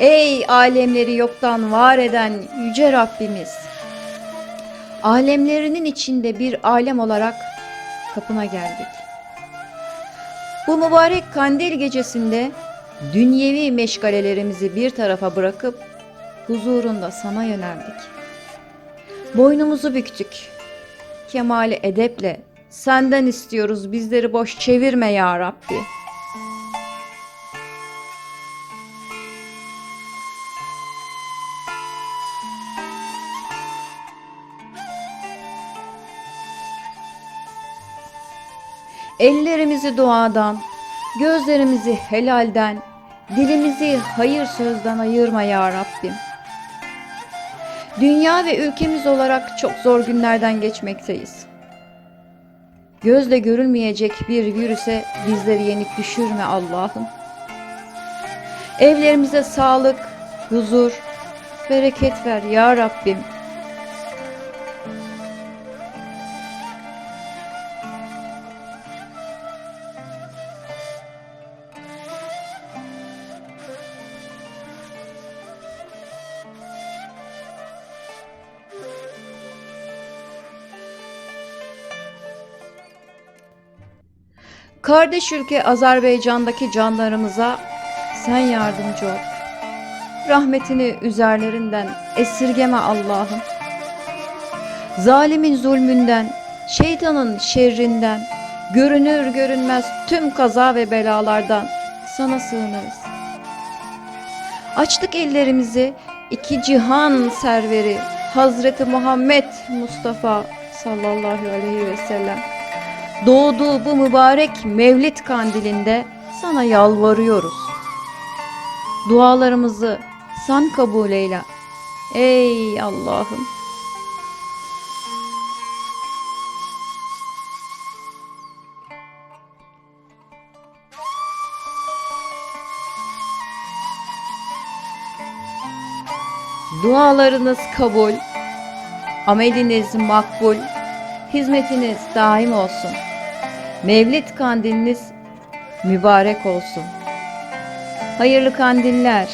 Ey alemleri yoktan var eden yüce Rabbimiz. Alemlerinin içinde bir alem olarak kapına geldik. Bu mübarek kandil gecesinde dünyevi meşgalelerimizi bir tarafa bırakıp huzurunda sana yöneldik. Boynumuzu büktük. Kemali edeple senden istiyoruz bizleri boş çevirme ya Rabbi. Ellerimizi duadan, gözlerimizi helalden, dilimizi hayır sözden ayırma ya Rabbim. Dünya ve ülkemiz olarak çok zor günlerden geçmekteyiz. Gözle görülmeyecek bir virüse bizleri yenik düşürme Allah'ım. Evlerimize sağlık, huzur, bereket ver ya Rabbim. Kardeş ülke Azerbaycan'daki canlarımıza sen yardımcı ol. Rahmetini üzerlerinden esirgeme Allah'ım. Zalimin zulmünden, şeytanın şerrinden, görünür görünmez tüm kaza ve belalardan sana sığınırız. Açtık ellerimizi iki cihan serveri Hazreti Muhammed Mustafa sallallahu aleyhi ve sellem doğduğu bu mübarek Mevlid kandilinde sana yalvarıyoruz. Dualarımızı sen kabul eyle. Ey Allah'ım. Dualarınız kabul, ameliniz makbul, hizmetiniz daim olsun. Mevlid kandiliniz mübarek olsun. Hayırlı kandiller.